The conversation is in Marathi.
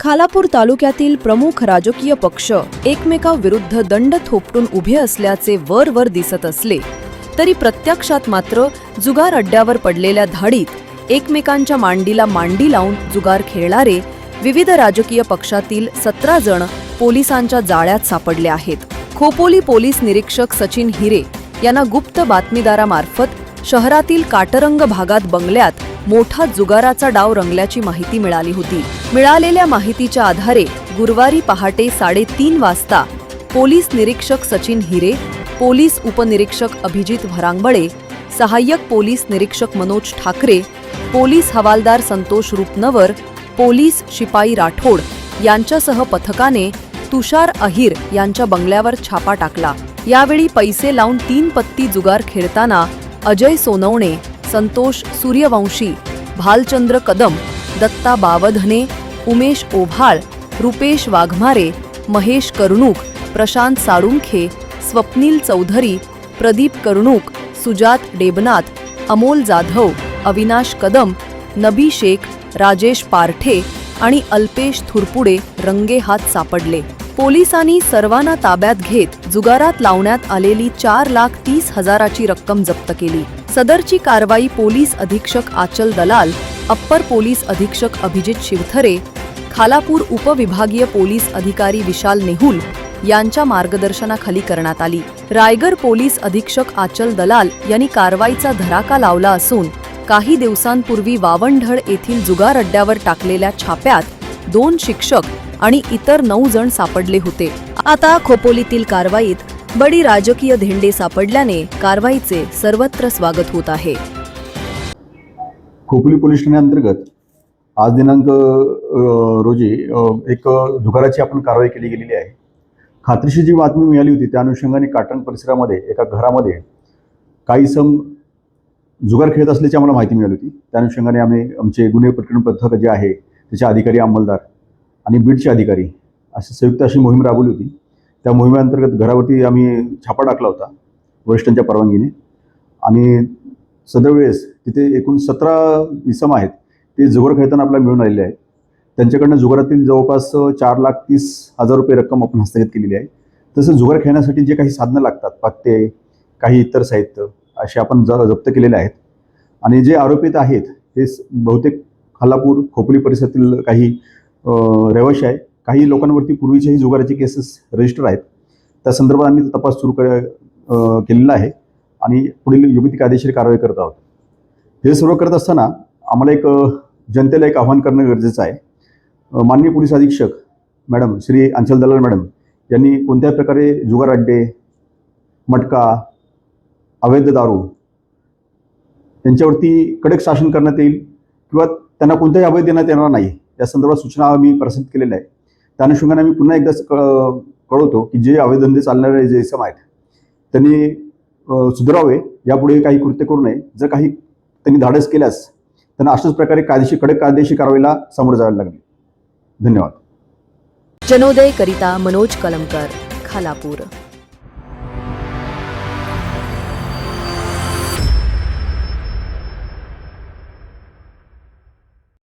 खालापूर तालुक्यातील प्रमुख राजकीय पक्ष एकमेकाविरुद्ध दंड थोपटून उभे असल्याचे वर वर दिसत असले तरी प्रत्यक्षात मात्र जुगार अड्ड्यावर पडलेल्या धाडीत एकमेकांच्या मांडीला मांडी लावून जुगार खेळणारे विविध राजकीय पक्षातील सतरा जण पोलिसांच्या जाळ्यात सापडले आहेत. खोपोली पोलीस निरीक्षक सचिन हिरे यांना गुप्त बातमीदारामार्फत शहरातील काटरंग भागात बंगल्यात मोठा जुगाराचा डाव रंगल्याची माहिती मिळाली होती. मिळालेल्या माहितीच्या आधारे गुरुवारी पहाटे साडेतीन वाजता पोलीस निरीक्षक सचिन हिरे पोलीस उपनिरीक्षक अभिजित भरांगबळे सहाय्यक पोलीस निरीक्षक मनोज ठाकरे पोलीस हवालदार संतोष रूपनवर पोलीस शिपाई राठोड यांच्यासह पथकाने तुषार अहिर यांच्या बंगल्यावर छापा टाकला. यावेळी पैसे लावून तीन पत्ती जुगार खेळताना अजय सोनवणे संतोष सूर्यवंशी भालचंद्र कदम दत्ता बावधने उमेश ओभाळ रुपेश वाघमारे महेश करणूक प्रशांत साळुंखे स्वप्नील चौधरी प्रदीप करणूक सुजात डेबनाथ अमोल जाधव अविनाश कदम नबी शेख राजेश पारठे आणि अल्पेश थुरपुडे रंगे हात सापडले. पोलिसांनी सर्वांना ताब्यात घेत जुगारात लावण्यात आलेली चार लाख तीस हजाराची रक्कम जप्त केली. सदरची कारवाई पोलीस अधीक्षक आचल दलाल अप्पर पोलीस अधीक्षक अभिजित शिवथरे खालापूर उपविभागीय पोलीस अधिकारी विशाल नेहुल यांच्या मार्गदर्शनाखाली करण्यात आली. रायगड पोलीस अधीक्षक आचल दलाल यांनी कारवाईचा धडाका लावला असून काही दिवसांपूर्वी वावणढळ येथील जुगार अड्ड्यावर टाकलेल्या छाप्यात दोन शिक्षक आणि इतर नऊ जण सापडले होते. आता खोपोलीतील कारवाईत बडी राजकीय धेंडे सापडल्याने कारवाईचे सर्वत्र स्वागत होत आहे. खोपली पोलीस ठाण्याअंतर्गत आज दिनांक रोजी एक जुगाराची आपण कारवाई केली गेलेली आहे. खात्रीशी जी बातमी मिळाली होती त्या अनुषंगाने काटण परिसरामध्ये एका घरामध्ये काही सम जुगार खेळत असल्याची आम्हाला माहिती मिळाली होती. त्या अनुषंगाने आम्ही आमचे गुन्हे प्रकरण पथक जे आहे त्याचे अधिकारी अंमलदार आणि बीडचे अधिकारी अशी संयुक्त अशी मोहीम राबवली होती. त्या मोहिमेअंतर्गत घरावरती आम्ही छापा टाकला होता वरिष्ठांच्या परवानगीने. आणि सदरवेळेस तिथे एकूण सतरा इसम आहेत ते जुगार खेळताना आपल्याला मिळून आलेले आहेत. त्यांच्याकडनं जुगारातील जवळपास चार लाख तीस हजार रुपये रक्कम आपण हस्तगत केलेली आहे. तसं जुगार खेळण्यासाठी जे काही साधनं लागतात पत्ते काही इतर साहित्य असे आपण ज जप्त केलेले आहेत. आणि जे आरोपित आहेत हे बहुतेक खालापूर खोपली परिसरातील काही रहिवाशी आहे काही लोकांवरती पूर्वीच्याही जुगाराचे केसेस रजिस्टर आहेत. त्या संदर्भात आम्ही तपास सुरू कर केलेला आहे आणि पुढील योग्य ती कायदेशीर कारवाई करत आहोत. हे सर्व करत असताना आम्हाला एक जनतेला एक आव्हान करणं गरजेचं आहे. माननीय पोलीस अधीक्षक मॅडम श्री अंचल दलाल मॅडम यांनी कोणत्या प्रकारे जुगार अड्डे मटका अवैध दारू यांच्यावरती कडक शासन करण्यात येईल किंवा त्यांना कोणताही अभय देण्यात येणार नाही या संदर्भात सूचना आम्ही प्रसिद्ध केलेल्या आहे त्या अनुषंगाने आम्ही पुन्हा एकदा क- कळवतो की जे अवैधंदे चालणारे जे इसम आहेत त्यांनी सुधारावे यापुढे काही कृत्य करू नये. जर काही त्यांनी धाडस केल्यास त्यांना अशाच प्रकारे कायदेशीर कडक कायदेशीर कारवाईला सामोरं जावे लागले. धन्यवाद. जनोदय करिता मनोज कलमकर खालापूर.